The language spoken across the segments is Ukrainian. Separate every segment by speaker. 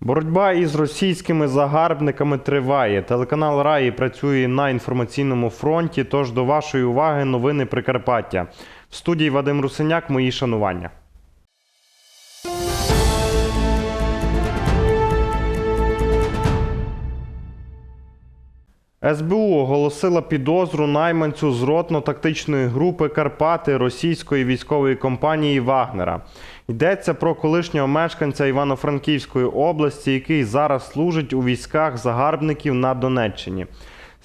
Speaker 1: Боротьба із російськими загарбниками триває. Телеканал Раї працює на інформаційному фронті. Тож до вашої уваги новини Прикарпаття. В студії Вадим Русиняк. Мої шанування. СБУ оголосила підозру найманцю з ротно-тактичної групи Карпати російської військової компанії Вагнера. Йдеться про колишнього мешканця Івано-Франківської області, який зараз служить у військах загарбників на Донеччині.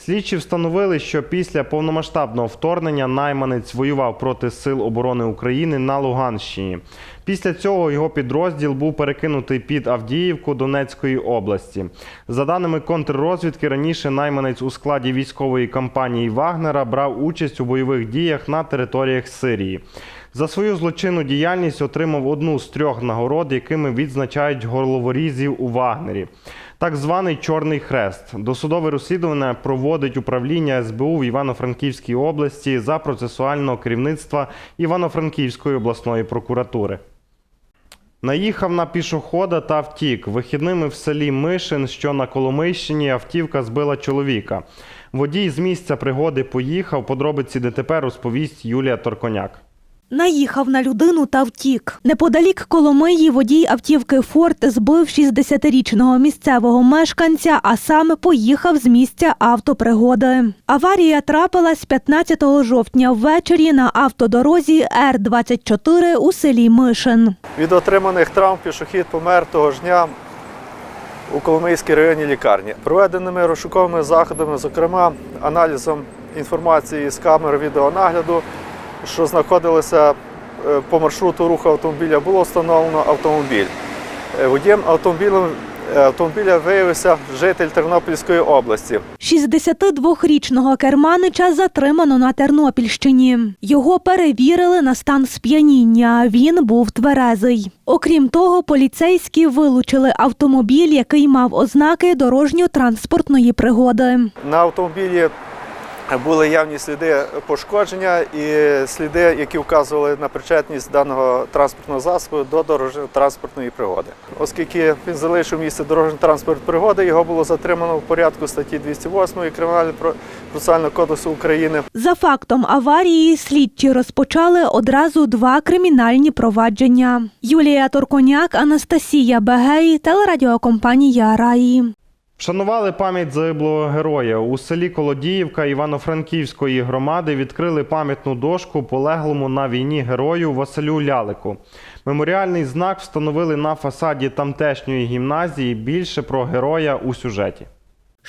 Speaker 1: Слідчі встановили, що після повномасштабного вторгнення найманець воював проти Сил оборони України на Луганщині. Після цього його підрозділ був перекинутий під Авдіївку Донецької області. За даними контррозвідки, раніше найманець у складі військової кампанії Вагнера брав участь у бойових діях на територіях Сирії. За свою злочинну діяльність отримав одну з трьох нагород, якими відзначають горловорізів у Вагнері. Так званий Чорний Хрест. Досудове розслідування проводить управління СБУ в Івано-Франківській області за процесуального керівництва Івано-Франківської обласної прокуратури. Наїхав на пішохода та втік. Вихідними в селі Мишин, що на Коломийщині, автівка збила чоловіка. Водій з місця пригоди поїхав. Подробиці ДТП розповість Юлія Торконяк.
Speaker 2: Наїхав на людину та втік. Неподалік Коломиї водій автівки Форд збив 60-річного місцевого мешканця, а саме поїхав з місця автопригоди. Аварія трапилась 15 жовтня ввечері на автодорозі Р-24 у селі Мишин.
Speaker 3: Від отриманих травм пішохід помер того ж дня у Коломийській районній лікарні. Проведеними розшуковими заходами, зокрема аналізом інформації з камер відеонагляду, що знаходилися е, по маршруту руху автомобіля, було встановлено автомобіль. Е, Водієм автомобіля, автомобіля виявився житель Тернопільської області.
Speaker 2: 62-річного керманича затримано на Тернопільщині. Його перевірили на стан сп'яніння. Він був тверезий. Окрім того, поліцейські вилучили автомобіль, який мав ознаки дорожньо-транспортної пригоди.
Speaker 3: На автомобілі були явні сліди пошкодження і сліди, які вказували на причетність даного транспортного засобу до дорожньо-транспортної пригоди. Оскільки він залишив місце дорожньо-транспортної пригоди, його було затримано в порядку статті 208 Кримінального процесуального кодексу України.
Speaker 2: За фактом аварії слідчі розпочали одразу два кримінальні провадження. Юлія Торконяк, Анастасія Бегей, телерадіокомпанія Раї.
Speaker 1: Вшанували пам'ять загиблого героя. У селі Колодіївка Івано-Франківської громади відкрили пам'ятну дошку полеглому на війні герою Василю Лялику. Меморіальний знак встановили на фасаді тамтешньої гімназії. Більше про героя у сюжеті.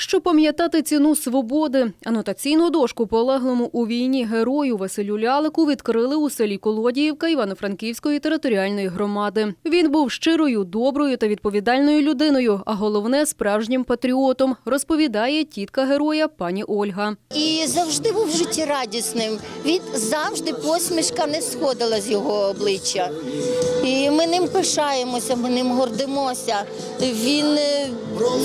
Speaker 4: Щоб пам'ятати ціну свободи, анотаційну дошку полеглому у війні герою Василю Лялику відкрили у селі Колодіївка Івано-Франківської територіальної громади. Він був щирою, доброю та відповідальною людиною, а головне справжнім патріотом, розповідає тітка героя пані Ольга.
Speaker 5: І завжди був життєрадісним. Він завжди посмішка не сходила з його обличчя. І ми ним пишаємося, ми ним гордимося. Він е,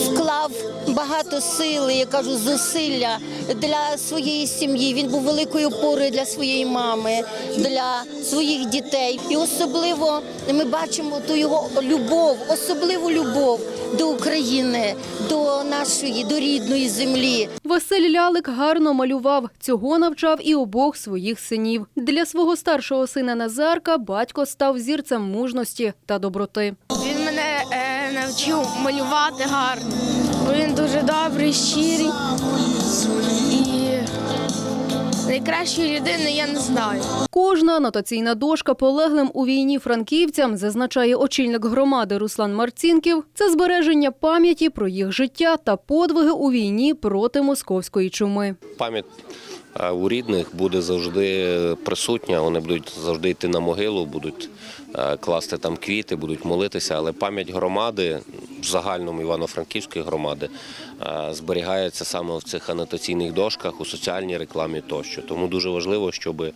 Speaker 5: вклав багато сили, я кажу, зусилля для своєї сім'ї. Він був великою опорою для своєї мами, для своїх дітей. І особливо ми бачимо ту його любов, особливу любов до України, до нашої, до рідної землі.
Speaker 4: Василь Лялик гарно малював. Цього навчав і обох своїх синів. Для свого старшого сина Назарка батько став зірцем мужності та доброти.
Speaker 6: Він мене е, навчив малювати гарно. Бо Він дуже добрий, щирий і найкращої людини я не знаю.
Speaker 4: Кожна анотаційна дошка полеглим у війні франківцям, зазначає очільник громади Руслан Марцінків, це збереження пам'яті про їх життя та подвиги у війні проти московської чуми.
Speaker 7: Пам'ять е, у рідних буде завжди присутня. Вони будуть завжди йти на могилу, будуть е, класти там квіти, будуть молитися. Але пам'ять громади, в загальному Івано-Франківської громади, е, зберігається саме в цих анотаційних дошках, у соціальній рекламі тощо. Тому дуже важливо, щоб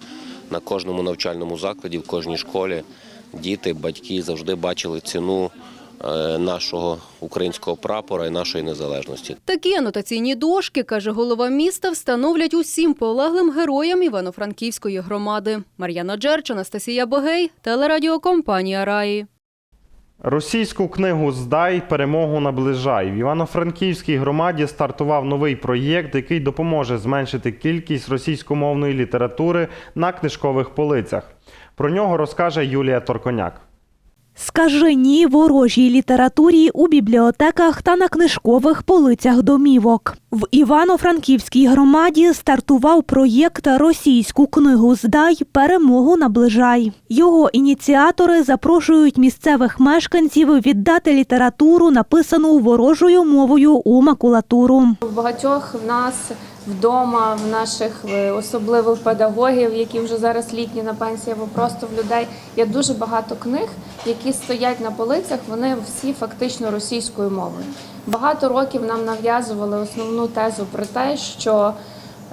Speaker 7: на кожному навчальному закладі, в кожній школі діти, батьки завжди бачили ціну нашого українського прапора і нашої незалежності.
Speaker 4: Такі анотаційні дошки, каже голова міста, встановлять усім полеглим героям Івано-Франківської громади. Мар'яна Джерч, Анастасія Богей, телерадіокомпанія Раї.
Speaker 1: Російську книгу Здай перемогу наближай. В Івано-Франківській громаді стартував новий проєкт, який допоможе зменшити кількість російськомовної літератури на книжкових полицях. Про нього розкаже Юлія Торконяк.
Speaker 2: Скажи ні ворожій літературі у бібліотеках та на книжкових полицях домівок. В Івано-Франківській громаді стартував проєкт Російську книгу Здай перемогу наближай. Його ініціатори запрошують місцевих мешканців віддати літературу, написану ворожою мовою у макулатуру.
Speaker 8: У багатьох в нас вдома, в наших е, особливо педагогів, які вже зараз літні на пенсії, або просто в людей є дуже багато книг, які стоять на полицях. Вони всі фактично російською мовою. Багато років нам нав'язували основну тезу про те, що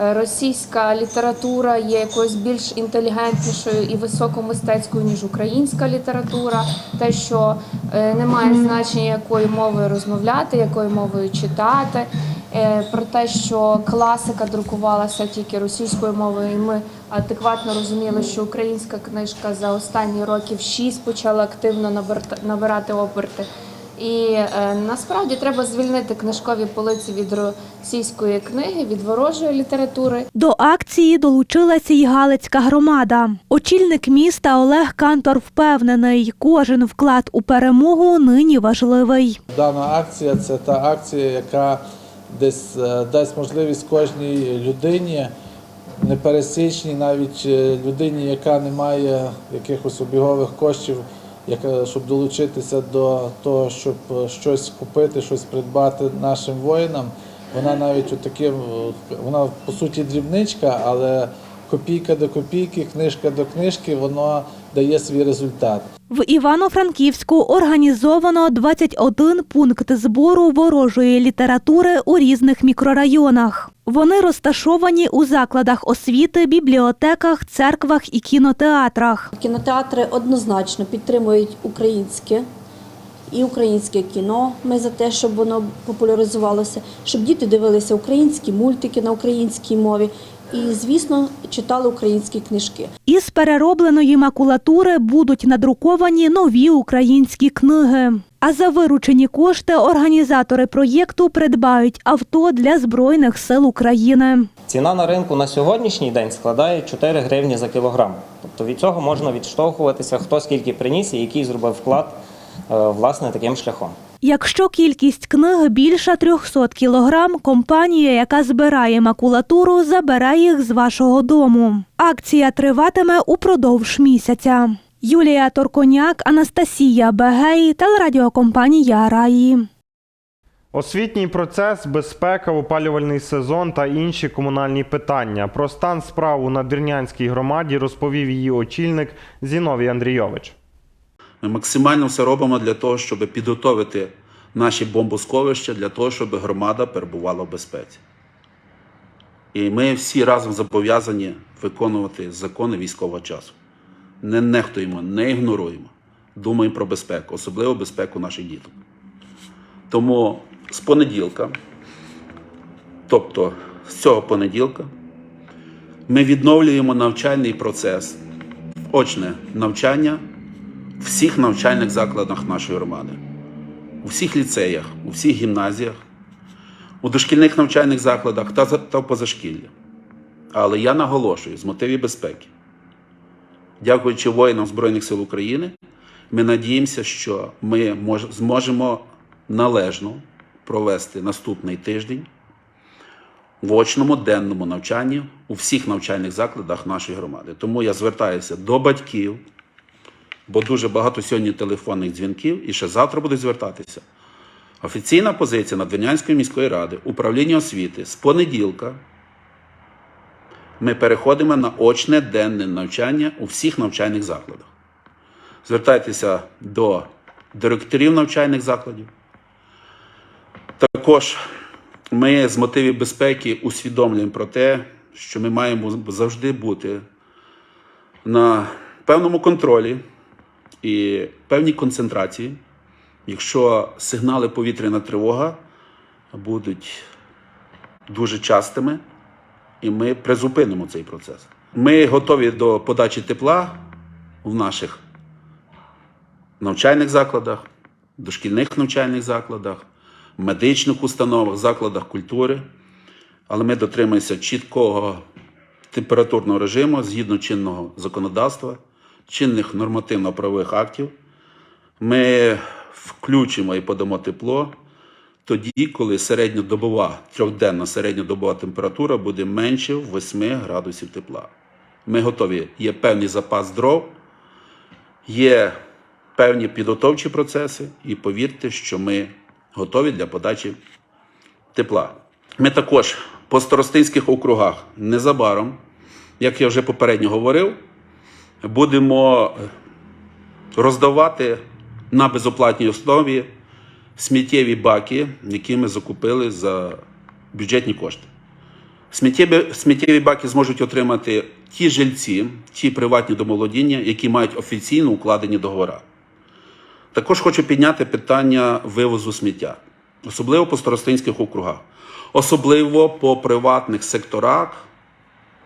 Speaker 8: е, російська література є якоюсь більш інтелігентнішою і високомистецькою, ніж українська література. Те, що е, немає значення, якою мовою розмовляти, якою мовою читати. Е, Про те, що класика друкувалася тільки російською мовою, і ми адекватно розуміли, що українська книжка за останні років шість почала активно набирати оберти. І е, насправді треба звільнити книжкові полиці від російської книги, від ворожої літератури.
Speaker 2: До акції долучилася й Галицька громада. Очільник міста Олег Кантор впевнений, кожен вклад у перемогу нині важливий.
Speaker 9: Дана акція це та акція, яка десь е, дасть можливість кожній людині, непересічній, навіть е, людині, яка не має якихось обігових коштів, щоб долучитися до того, щоб е, щось купити, щось придбати нашим воїнам. Вона навіть у таким, е, вона по суті дрібничка, але копійка до копійки, книжка до книжки, воно дає свій результат.
Speaker 2: В Івано-Франківську організовано 21 пункт збору ворожої літератури у різних мікрорайонах. Вони розташовані у закладах освіти, бібліотеках, церквах і кінотеатрах.
Speaker 10: Кінотеатри однозначно підтримують українське і українське кіно. Ми за те, щоб воно популяризувалося, щоб діти дивилися українські мультики на українській мові і, звісно, читали українські книжки.
Speaker 2: Із переробленої макулатури будуть надруковані нові українські книги. А за виручені кошти організатори проєкту придбають авто для Збройних сил України.
Speaker 11: Ціна на ринку на сьогоднішній день складає 4 гривні за кілограм. Тобто від цього можна відштовхуватися, хто скільки приніс і який зробив вклад е, власне таким шляхом.
Speaker 2: Якщо кількість книг більша 300 кілограм, компанія, яка збирає макулатуру, забере їх з вашого дому. Акція триватиме упродовж місяця. Юлія Торконяк, Анастасія Бегей, телерадіокомпанія Раї.
Speaker 1: Освітній процес, безпека, опалювальний сезон та інші комунальні питання. Про стан справ у надвірнянській громаді розповів її очільник Зіновій Андрійович.
Speaker 12: Ми максимально все робимо для того, щоб підготовити наші бомбосховища для того, щоб громада перебувала в безпеці. І ми всі разом зобов'язані виконувати закони військового часу. Не нехтуємо, не ігноруємо. Думаємо про безпеку, особливо безпеку наших діток. Тому з понеділка, тобто з цього понеділка, ми відновлюємо навчальний процес, очне навчання в всіх навчальних закладах нашої громади, у всіх ліцеях, у всіх гімназіях, у дошкільних навчальних закладах та, та в позашкіллі. Але я наголошую з мотивів безпеки. Дякуючи воїнам Збройних сил України, ми надіємося, що ми мож- зможемо належно провести наступний тиждень в очному денному навчанні у всіх навчальних закладах нашої громади. Тому я звертаюся до батьків, бо дуже багато сьогодні телефонних дзвінків і ще завтра будуть звертатися. Офіційна позиція Надвірнянської міської ради, управління освіти з понеділка ми переходимо на очне денне навчання у всіх навчальних закладах. Звертайтеся до директорів навчальних закладів. Також ми з мотивів безпеки усвідомлюємо про те, що ми маємо завжди бути на певному контролі і певні концентрації, якщо сигнали повітряна тривога будуть дуже частими, і ми призупинимо цей процес. Ми готові до подачі тепла в наших навчальних закладах, дошкільних навчальних закладах, медичних установах, закладах культури, але ми дотримуємося чіткого температурного режиму згідно чинного законодавства, чинних нормативно-правових актів. Ми включимо і подамо тепло тоді, коли середньодобова, трьохденна середньодобова температура буде менше 8 градусів тепла. Ми готові. Є певний запас дров, є певні підготовчі процеси, і повірте, що ми готові для подачі тепла. Ми також по старостинських округах незабаром, як я вже попередньо говорив, будемо роздавати на безоплатній основі сміттєві баки, які ми закупили за бюджетні кошти. Сміттєві, сміттєві баки зможуть отримати ті жильці, ті приватні домолодіння, які мають офіційно укладені договори. Також хочу підняти питання вивозу сміття, особливо по старостинських округах, особливо по приватних секторах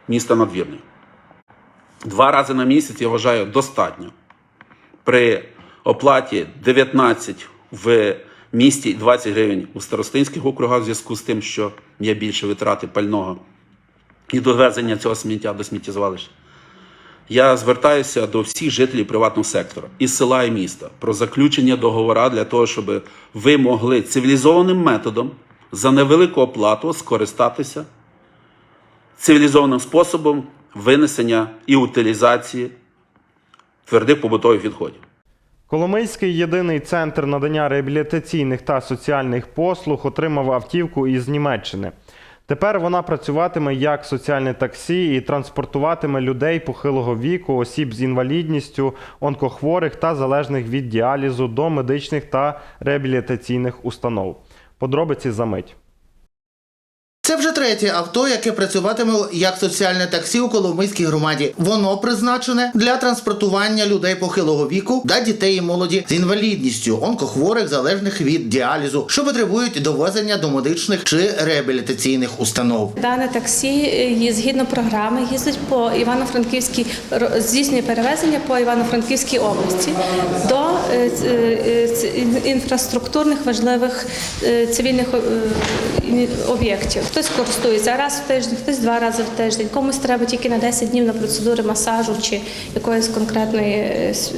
Speaker 12: міста Надвірний. Два рази на місяць я вважаю достатньо. При оплаті 19 в місті і 20 гривень у старостинських округах в зв'язку з тим, що є більше витрати пального і довезення цього сміття до сміттєзвалища. Я звертаюся до всіх жителів приватного сектора із села і міста про заключення договора для того, щоб ви могли цивілізованим методом за невелику оплату скористатися цивілізованим способом винесення і утилізації твердих побутових відходів.
Speaker 1: Коломийський єдиний центр надання реабілітаційних та соціальних послуг отримав автівку із Німеччини. Тепер вона працюватиме як соціальне таксі і транспортуватиме людей похилого віку, осіб з інвалідністю, онкохворих та залежних від діалізу до медичних та реабілітаційних установ. Подробиці за мить.
Speaker 13: Це вже третє авто, яке працюватиме як соціальне таксі у Коломийській громаді. Воно призначене для транспортування людей похилого віку та дітей і молоді з інвалідністю, онкохворих, залежних від діалізу, що потребують довезення до медичних чи реабілітаційних установ.
Speaker 14: Дане таксі е, згідно програми їздить по Івано-Франківській здійснює перевезення по Івано-Франківській області до е, е, інфраструктурних важливих цивільних об'єктів. Хтось користується раз в тиждень, хтось два рази в тиждень. Комусь треба тільки на 10 днів на процедури масажу чи якоїсь конкретної е, с-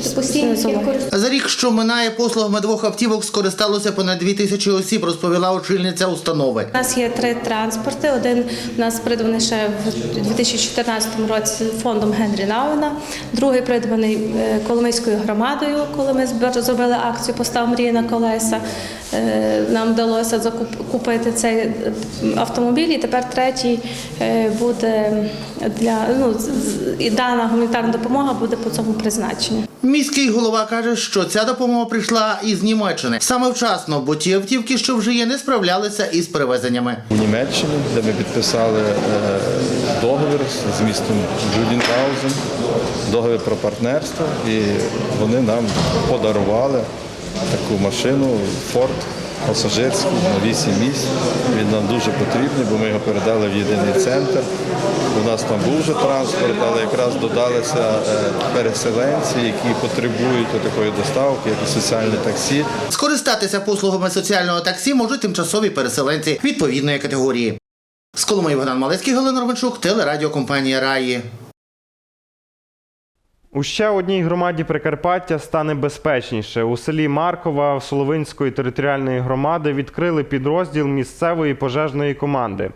Speaker 13: За рік, що минає послугами двох автівок, скористалося понад дві тисячі осіб, розповіла очільниця установи.
Speaker 14: У нас є три транспорти. Один у нас придбаний ще в 2014 році фондом Генрі Науна, другий придбаний е, Коломийською громадою, коли ми зробили акцію Постав мрії на колеса. Е, Нам вдалося закуп- купити цей автомобіль, і тепер третій е, буде для ну і дана гуманітарна допомога буде по цьому призначенню.
Speaker 13: Міський голова каже, що ця допомога прийшла із Німеччини саме вчасно, бо ті автівки, що вже є, не справлялися із перевезеннями.
Speaker 15: у Німеччині, де ми підписали е, договір з містом Джудінгаузен, договір про партнерство, і вони нам подарували таку машину Ford пасажирський на 8 місць. Він нам дуже потрібний, бо ми його передали в єдиний центр. У нас там був вже транспорт, але якраз додалися е, переселенці, які потребують такої доставки, як соціальне таксі.
Speaker 13: Скористатися послугами соціального таксі можуть тимчасові переселенці відповідної категорії. З Коломиї Богдан Малецький, Галина Романчук, телерадіокомпанія Раї.
Speaker 1: У ще одній громаді Прикарпаття стане безпечніше. У селі Маркова Соловинської територіальної громади відкрили підрозділ місцевої пожежної команди.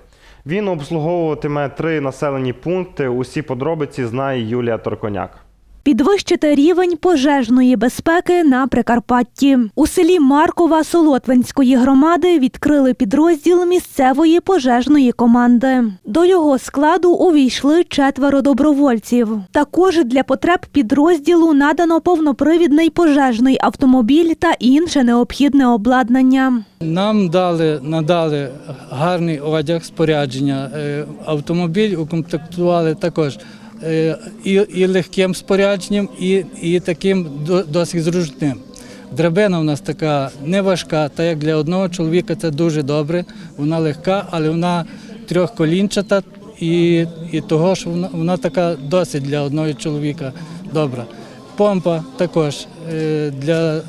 Speaker 1: Він обслуговуватиме три населені пункти. Усі подробиці знає Юлія Торконяк.
Speaker 2: Підвищити рівень пожежної безпеки на Прикарпатті. У селі Маркова Солотвинської громади відкрили підрозділ місцевої пожежної команди. До його складу увійшли четверо добровольців. Також для потреб підрозділу надано повнопривідний пожежний автомобіль та інше необхідне обладнання.
Speaker 16: Нам дали, надали гарний одяг, спорядження. Е, Автомобіль укомплектували також і, і легким спорядженням, і, і таким досить зручним. Драбина у нас така не важка, та як для одного чоловіка це дуже добре. Вона легка, але вона трьохколінчата і, і того, що вона, вона така досить для одного чоловіка добра. Помпа також е, для,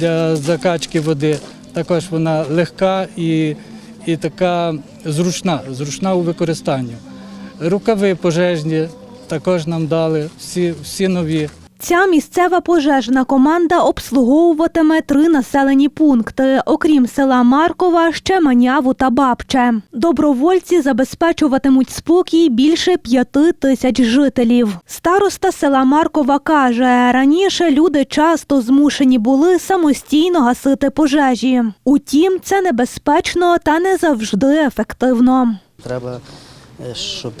Speaker 16: для закачки води, також вона легка і, і така зручна, зручна у використанні. Рукави пожежні також нам дали, всі, всі нові.
Speaker 2: Ця місцева пожежна команда обслуговуватиме три населені пункти, окрім села Маркова, ще Маняву та Бабче. Добровольці забезпечуватимуть спокій більше п'яти тисяч жителів. Староста села Маркова каже, раніше люди часто змушені були самостійно гасити пожежі. Утім, це небезпечно та не завжди ефективно.
Speaker 17: Треба, е, щоб,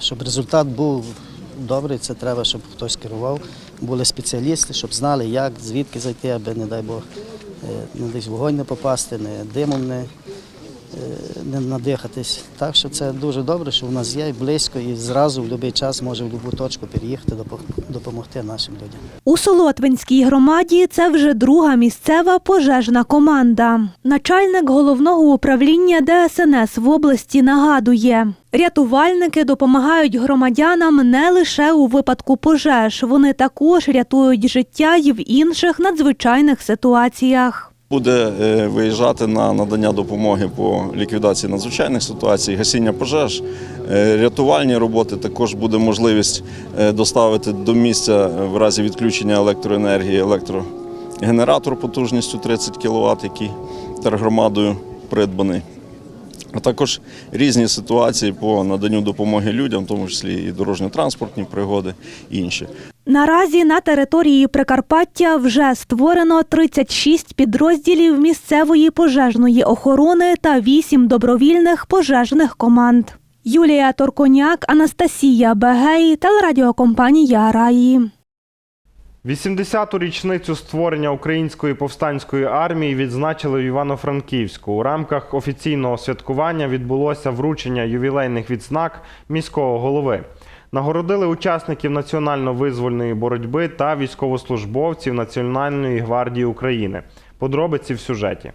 Speaker 17: щоб результат був добрий, це треба, щоб хтось керував, були спеціалісти, щоб знали, як, звідки зайти, аби, не дай Бог, е, ну, десь вогонь не попасти, не димом не, не надихатись. Так що це дуже добре, що в нас є і близько, і зразу в будь-який час може в будь-яку точку переїхати, допо- допомогти нашим людям.
Speaker 2: У Солотвинській громаді це вже друга місцева пожежна команда. Начальник головного управління ДСНС в області нагадує, рятувальники допомагають громадянам не лише у випадку пожеж, вони також рятують життя й в інших надзвичайних ситуаціях.
Speaker 18: Буде е, виїжджати на надання допомоги по ліквідації надзвичайних ситуацій, гасіння пожеж, Е, рятувальні роботи. Також буде можливість е, доставити до місця в разі відключення електроенергії електрогенератор потужністю 30 кВт, який тергромадою придбаний. А також різні ситуації по наданню допомоги людям, в тому числі і дорожньо-транспортні пригоди і інші.
Speaker 2: Наразі на території Прикарпаття вже створено 36 підрозділів місцевої пожежної охорони та 8 добровільних пожежних команд. Юлія Торконяк, Анастасія Бегей, телерадіокомпанія Раї.
Speaker 1: 80-ту річницю створення української повстанської армії відзначили в Івано-Франківську. У рамках офіційного святкування відбулося вручення ювілейних відзнак міського голови. Нагородили учасників національно-визвольної боротьби та військовослужбовців Національної гвардії України. Подробиці в сюжеті.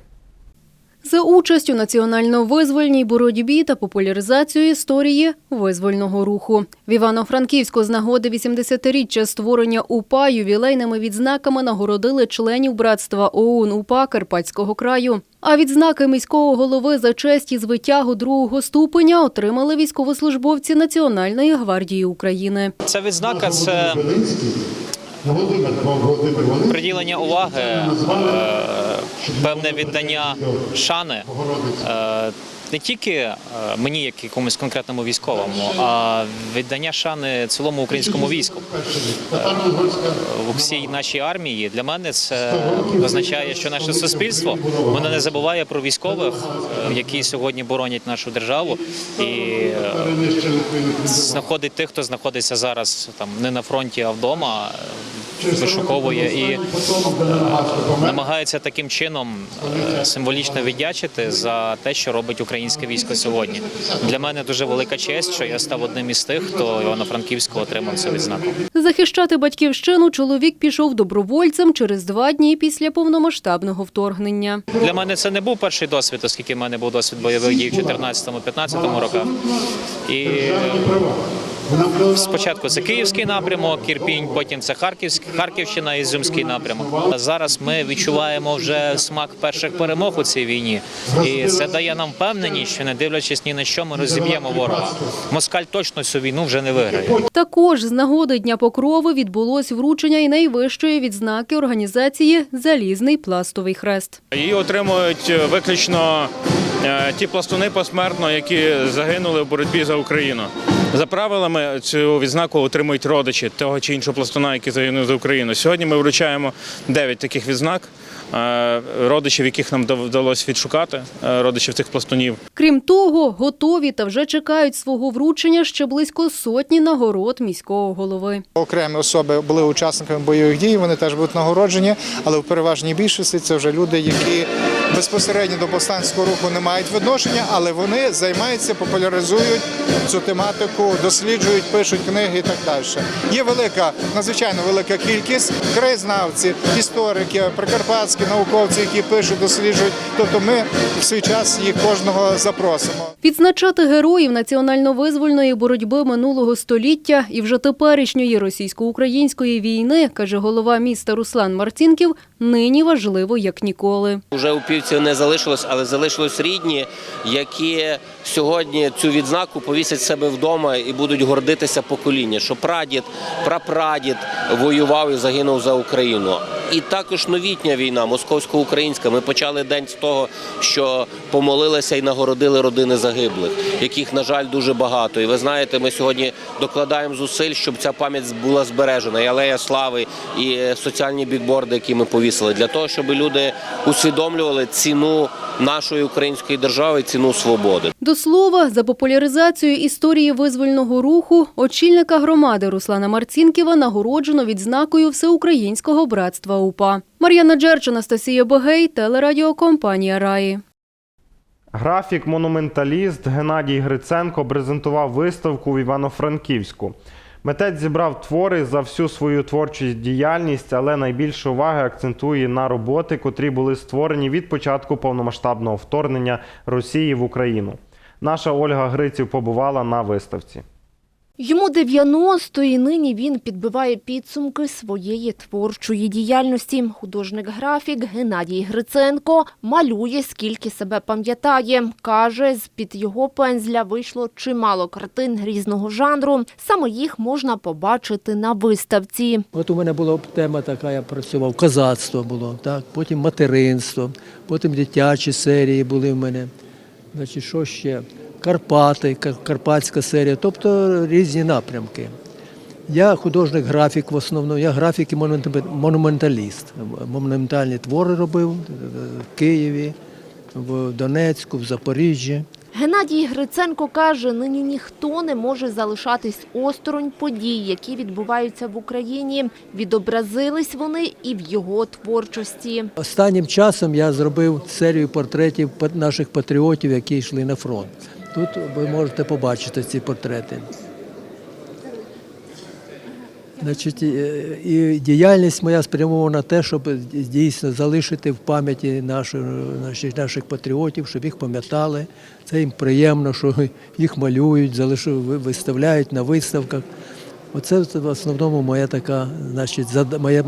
Speaker 4: За участь у національно-визвольній боротьбі та популяризацію історії визвольного руху. В Івано-Франківську з нагоди 80-річчя створення УПА ювілейними відзнаками нагородили членів братства ОУН УПА Карпатського краю. А відзнаки міського голови за честь і звитягу другого ступеня отримали військовослужбовці Національної гвардії України.
Speaker 11: Ця відзнака це приділення уваги, е, певне віддання шани. Е, Не тільки е, мені, як якомусь конкретному військовому, а віддання шани цілому українському війську. Е, В всій нашій армії для мене це означає, що наше суспільство воно не забуває про військових, е, які сьогодні боронять нашу державу, і е, знаходить тих, хто знаходиться зараз там не на фронті, а вдома. Вишуковує і намагається таким чином е, символічно віддячити за те, що робить українське військо сьогодні. Для мене дуже велика честь, що я став одним із тих, хто Івано-Франківську отримав цю відзнаку.
Speaker 4: Захищати батьківщину чоловік пішов добровольцем через два дні після повномасштабного вторгнення.
Speaker 11: Для мене це не був перший досвід, оскільки в мене був досвід бойових дій в 2014-2015 роках. І е, спочатку це Київський напрямок, Ірпінь, потім це Харківськ, Харківщина Ізюмський напрямок. А зараз ми відчуваємо вже смак перших перемог у цій війні, і це дає нам впевненість, що не дивлячись ні на що, ми розіб'ємо ворога. Москаль точно цю війну вже не виграє.
Speaker 4: Також з нагоди Дня Покрови відбулось вручення і найвищої відзнаки організації Залізний пластовий хрест.
Speaker 19: Її отримують виключно е, ті пластуни посмертно, які загинули в боротьбі за Україну. За правилами цю відзнаку отримують родичі того чи іншого пластуна, який загинув за Україну. Сьогодні ми вручаємо 9 таких відзнак, е, родичів, яких нам вдалося відшукати, е, родичів цих пластунів.
Speaker 4: Крім того, готові та вже чекають свого вручення ще близько сотні нагород міського голови.
Speaker 20: Окремі особи були учасниками бойових дій, вони теж будуть нагороджені, але в переважній більшості це вже люди, які безпосередньо до повстанського руху не мають відношення, але вони займаються, популяризують цю тематику, досліджують, пишуть книги і так далі. Є велика, надзвичайно велика кількість краєзнавці, історики, прикарпатські науковці, які пишуть, досліджують. Тобто ми в свій час їх кожного запросимо.
Speaker 4: Відзначати героїв національно-визвольної боротьби минулого століття і вже теперішньої російсько-української війни, каже голова міста Руслан Марцінків, нині важливо як ніколи.
Speaker 7: Уже у півці не залишилось, але залишилось рідні, які сьогодні цю відзнаку повісять себе вдома і будуть гордитися покоління, що прадід, прапрадід воював і загинув за Україну. І також новітня війна, московсько-українська. Ми почали день з того, що помолилися і нагородили родини загиблих, яких, на жаль, дуже багато. І ви знаєте, ми сьогодні докладаємо зусиль, щоб ця пам'ять була збережена. І алея слави, і соціальні бікборди, які ми повісили, для того, щоб люди усвідомлювали ціну нашої української держави, ціну свободи.
Speaker 4: До слова, за популяризацію історії визвольного руху очільника громади Руслана Марцінківа нагороджено відзнакою Всеукраїнського братства УПА. Мар'яна Джерч, Анастасія Бегей, телерадіокомпанія Раї.
Speaker 1: Графік монументаліст Геннадій Гриценко презентував виставку в Івано-Франківську. Митець зібрав твори за всю свою творчу діяльність, але найбільше уваги акцентує на роботи, котрі були створені від початку повномасштабного вторгнення Росії в Україну. Наша Ольга Гриців побувала на виставці.
Speaker 21: Йому 90 і нині він підбиває підсумки своєї творчої діяльності. Художник-графік Геннадій Гриценко малює, скільки себе пам'ятає. Каже, з-під його пензля вийшло чимало картин різного жанру. Саме їх можна побачити на виставці.
Speaker 22: От у мене була тема така, я працював, козацтво було, так, потім материнство, потім дитячі серії були в мене. Значить, що ще? Карпати, Кар- Карпатська серія, тобто різні напрямки. Я художник-графік в основному, я графік і монумент- монументаліст. Монументальні твори робив в Києві, в Донецьку, в Запоріжжі.
Speaker 21: Геннадій Гриценко каже, нині ніхто не може залишатись осторонь подій, які відбуваються в Україні. Відобразились вони і в його творчості.
Speaker 22: Останнім часом я зробив серію портретів наших патріотів, які йшли на фронт. Тут ви можете побачити ці портрети. Значить, і діяльність моя спрямована на те, щоб дійсно залишити в пам'яті наших, наших, патріотів, щоб їх пам'ятали. Це їм приємно, що їх малюють, виставляють на виставках. Оце в основному моя така, значить, моя,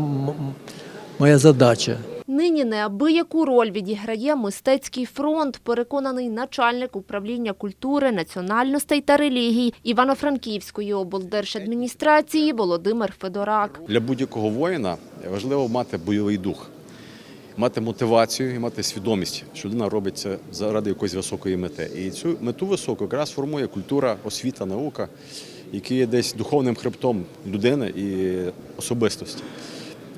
Speaker 22: моя задача.
Speaker 21: Нині неабияку роль відіграє мистецький фронт, переконаний начальник управління культури, національностей та релігій Івано-Франківської облдержадміністрації Володимир Федорак.
Speaker 23: Для будь-якого воїна важливо мати бойовий дух, мати мотивацію і мати свідомість, що людина робить це заради якоїсь високої мети. І цю мету високу якраз формує культура, освіта, наука, які є десь духовним хребтом людини і особистості.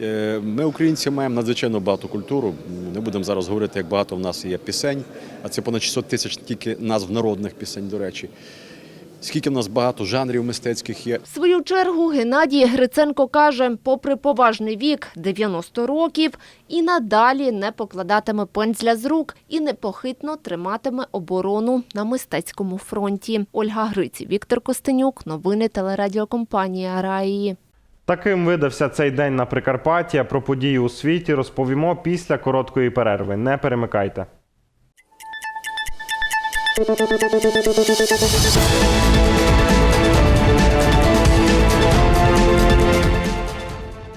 Speaker 23: Е, Ми, українці, маємо надзвичайно багату культуру. Не будемо зараз говорити, як багато в нас є пісень, а це понад 600 тисяч тільки назв народних пісень, до речі. Скільки в нас багато жанрів мистецьких є.
Speaker 21: В свою чергу Геннадій Гриценко каже, попри поважний вік 90 років, і надалі не покладатиме пензля з рук і непохитно триматиме оборону на мистецькому фронті. Ольга Гриці, Віктор Костенюк, новини телерадіокомпанія Раї.
Speaker 1: Таким видався цей день на Прикарпаття. Про події у світі розповімо після короткої перерви. Не перемикайте.